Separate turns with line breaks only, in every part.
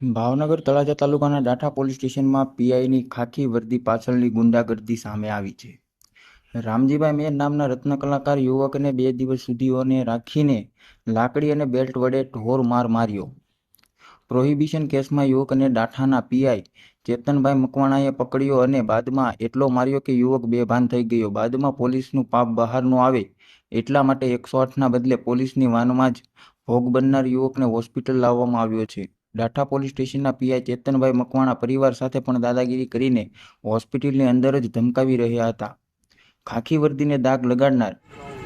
ભાવનગર તળાજા તાલુકાના ડાઠા પોલીસ સ્ટેશનમાં પીઆઈની ખાખી વર્દી પાછળની ગુંડાગર્દી સામે આવી છે. રામજીભાઈ મેર નામના રત્ન કલાકાર યુવકને બે દિવસ સુધીઓને રાખીને લાકડી અને બેલ્ટ વડે ઢોર માર માર્યો. પ્રોહિબિશન કેસમાં યુવકને ડાઠાના પીઆઈ ચેતનભાઈ મકવાણાએ પકડ્યો અને બાદમાં એટલો માર્યો કે યુવક બેભાન થઈ ગયો. બાદમાં પોલીસનું પાપ બહાર આવે એટલા માટે એકસો આઠના બદલે પોલીસની વાનમાં જ ભોગ બનનાર યુવકને હોસ્પિટલ લાવવામાં આવ્યો છે. ડાઠા પોલીસ સ્ટેશનના પીઆઈ ચેતનભાઈ મકવાણા પરિવાર સાથે પણ દાદાગીરી કરીને હોસ્પિટલની અંદર જ ધમકાવી રહ્યા હતા. ખાખી વર્દીને દાગ લગાડનાર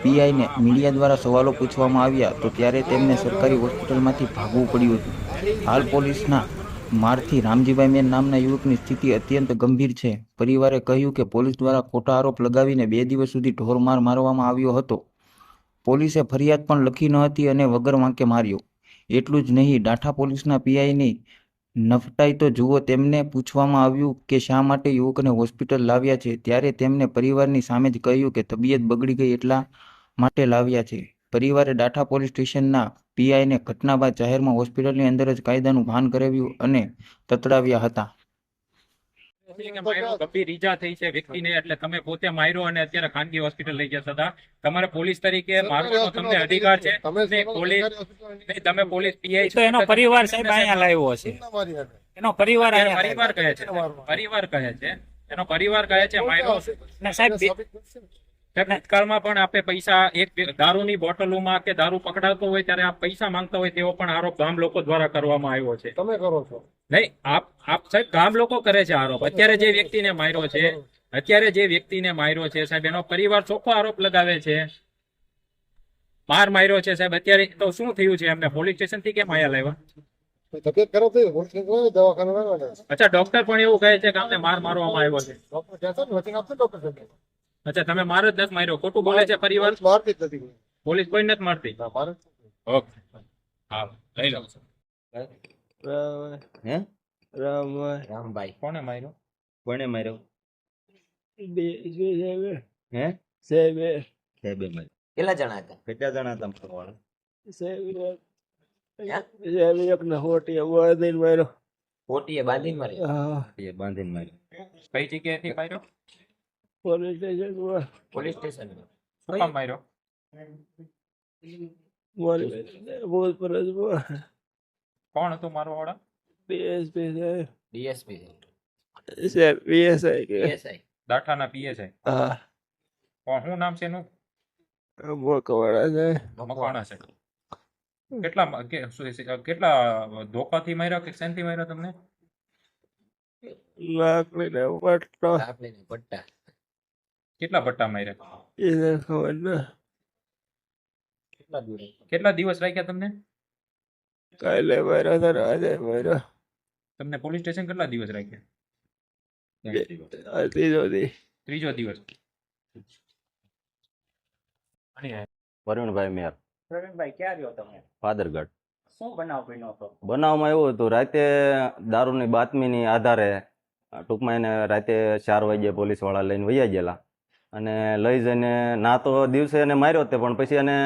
પીઆઈને મીડિયા દ્વારા સવાલો પૂછવામાં આવ્યા તો ત્યારે તેમને સરકારી હોસ્પિટલમાંથી ભાગવું પડ્યું હતું. હાલ પોલીસના મારથી રામજીભાઈ મેન નામના યુવકની સ્થિતિ અત્યંત ગંભીર છે. પરિવારે કહ્યું કે પોલીસ દ્વારા ખોટા આરોપ લગાવીને બે દિવસ સુધી ઢોરમાર મારવામાં આવ્યો હતો. પોલીસે ફરિયાદ પણ લખી ન હતી અને વગર વાંકે માર્યો. એટલું જ નહીં, ડાઠા પોલીસના પીઆઈની નફટાઈ તો જુઓ, તેમને પૂછવામાં આવ્યું કે શા માટે યુવકને હોસ્પિટલ લાવ્યા છે, ત્યારે તેમને પરિવારની સામે જ કહ્યું કે તબિયત બગડી ગઈ એટલા માટે લાવ્યા છે. પરિવારે ડાઠા પોલીસ સ્ટેશનના પીઆઈને ઘટના બાદ જાહેરમાં હોસ્પિટલની અંદર જ કાયદાનું ભાન કરાવ્યું અને તતડાવ્યા હતા.
ગંભીર ઈજા થઈ છે વ્યક્તિને એટલે તમે પોતે માર્યો અને અત્યારે ખાનગી હોસ્પિટલ લઈ ગયા હતા તમારે પોલીસ તરીકે મારવાનો તમને અધિકાર છે. પોલીસ તમે પોલીસ પીઆઈ
તો એનો પરિવાર સાહેબ અહીંયા લાવ્યો છે. એનો પરિવાર
પરિવાર કહે છે. પરિવાર કહે છે. એનો પરિવાર કહે છે માર્યો
સાહેબ,
ભૂતકાળમાં પણ આપે પૈસા એક દારૂની બોટલોમાં કે દારૂ પકડાતો હોય ત્યારે આપ પૈસા માંગતા હોય તેવો પણ આરોપ ગામ લોકો દ્વારા કરવામાં આવ્યો છે.
તમે કરો છો?
નહીં આપ આપ સાહેબ ગામ લોકો કરે છે આરોપ. અત્યારે જે વ્યક્તિને માર્યો છે અત્યારે જે વ્યક્તિને માર્યો છે સાહેબ એનો પરિવાર ચોખ્ખો આરોપ લગાવે છે. માર માર્યો છે સાહેબ અત્યારે તો શું થયું છે? એમને પોલીસ સ્ટેશનથી કેમ આયા લાવ્યા?
તબિયત ખરાબ થઈ હોસ્પિટલ ગયો દવાખાને લાવવાના
અચ્છા ડોક્ટર પણ એવું કહે છે કે અમને માર મારવામાં આવ્યો છે.
ડોક્ટર ડોક્ટર
અચ્છા તમે મારો જ નથી માર્યો. ખોટું બોલે છે પરિવાર
મારતી જ નથી
પોલીસ કોઈ નથી મારતી. ઓકે. હા લઈ લો.
હે?
રામભાઈ.
કોને માર્યો?
કોણે માર્યો? હે?
સાહેબ
સાહેબે માર્યો.
કેટલા જણા હતા?
કેટલા જણા તમે વાળા?
સાહેબ એકને હોટી માર્યો.
બાંધીને મારી
હા.
બાંધીને માર્યો.
કઈ જગ્યાએથી માર્યો?
પોલીસ સ્ટેશનમાં
પોલીસ સ્ટેશન.
શું કામ માર્યો?
મારી બોલ પરજ
કોણ હતું મારો વાળા
ડીએસપી સાહેબ
ડીએસપી
સાહેબ પીએસઆઈ
પીએસઆઈ.
દાઠાના પીએ છે
હા.
કોણ શું નામ છે એનું?
મોકવાડા છે.
મકવાણા છે. કેટલા મ- કે- શું છે, કેટલા ધોકાથી માર્યા કે શેનથી માર્યા તમને?
લાકડી ને પટ્ટો
આપણીને પટ્ટા
કેટલા પટ્ટા માર્યા?
એને ખબર ના.
કેટલા
દિવસ? રાખ્યા તમને?
કાલે માર્યો તો આજે માર્યો.
તમને પોલીસ સ્ટેશન કેટલા દિવસ રાખ્યા?
ત્રીજો દિવસ
ત્રીજો દિવસ.
વરુણભાઈ મેર.
વરુણભાઈ ક્યાં રહ્યો તમે?
ફાદરગઢ
શું બનાવ બન્યો હતો?
બનાવમાં એવું હતું રાતે દારૂની બાતમીની આધારે ટૂંકમાં એને રાતે ચાર વાગ્યે પોલીસવાળા લઈને વૈયા ગયેલા. અને લઈ જઈને ના તો દિવસે એને માર્યો તે, પણ પછી એને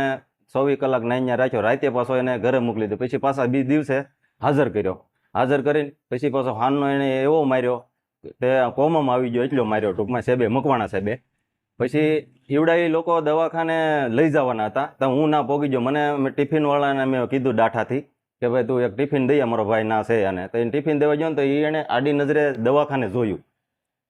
ચોવીસ કલાક નાઈને રાખ્યો. રાતે પાછો એને ઘરે મોકલી દીધો. પછી પાછા બી દિવસે હાજર કર્યો. હાજર કરીને પછી પાછો હાનનો એને એવો માર્યો તે કોમામાં આવી ગયો એટલો માર્યો ટૂંકમાં સાહેબે, મકવાણા સાહેબે. પછી ઈવડા લોકો દવાખાને લઈ જવાના હતા. તો હું ના પોગી ગયો. મને ટિફિનવાળાને મેં કીધું ડાઠાથી કે ભાઈ તું એક ટિફિન દઈએ મારો ભાઈ ના છે અને તો એને ટિફિન દેવા ગયો ને તો એ એને આડી નજરે દવાખાને જોયું.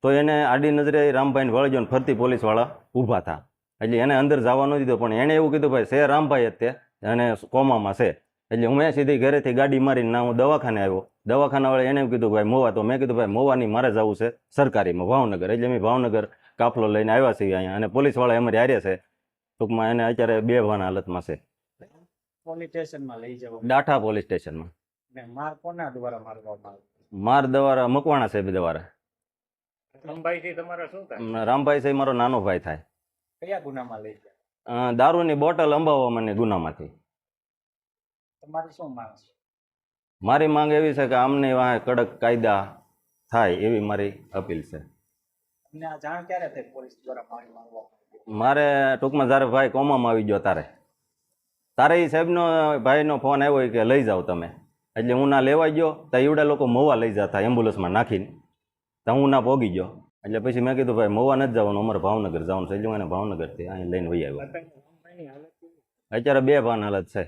તો એને આડી નજરે રામભાઈને વળજો ને ફરતી પોલીસવાળા ઊભા હતા એટલે એને અંદર જવા ન દીધો પણ એણે એવું કીધું ભાઈ છે રામભાઈ જ તે અને કોમામાં છે. એટલે હું એ સીધી ઘરેથી ગાડી મારીને ના હું દવાખાને આવ્યો. દવાખાનાવાળા એને કીધું ભાઈ મોવા તો. મેં કીધું ભાઈ મોવાની મારે જવું છે સરકારીમાં ભાવનગર. એટલે મેં ભાવનગર કાફલો લઈને આવ્યા છીએ અહીંયા અને પોલીસવાળા અમારી હારે છે. ટૂંકમાં એને અત્યારે બે વાન હાલતમાં છે.
પોલીસ સ્ટેશનમાં લઈ જવો.
ડાઠા પોલીસ સ્ટેશનમાં.
માર કોના દ્વારા મારવામાં
માર દ્વારા મકવાણા સાહેબ દ્વારા.
શું થાય?
રામભાઈ સાહેબ મારો નાનો ભાઈ થાય.
કયા ગુનામાં લઈ
ગયા દારૂની બોટલ અંબાવવા મને ગુનામાંથી.
તમારી શું માંગ છે?
મારી માંગ એવી છે કે આમને વાહે કડક કાયદા થાય એવી મારી અપીલ છે.
આ જાણ ક્યારે થઈ પોલીસ દ્વારા મારી મારવામાં
મારે ટૂંકમાં જ્યારે ભાઈ કોમામાં આવી ગયો તારે તારે એ સાહેબનો ભાઈનો ફોન આવ્યો કે લઈ જાઓ તમે. એટલે હું ના લેવા ગયો તો એવડા લોકો મોવા લઈ જતા એમ્બ્યુલન્સમાં નાખીને. તો હું ના પોગી ગયો. એટલે પછી મેં કીધું ભાઈ મોવા નથી જવાનું અમારે ભાવનગર જવાનું છે. એટલે હું એને ભાવનગરથી અહીં લઈને વહી આવ્યો. અત્યારે બે ભાન હાલત છે.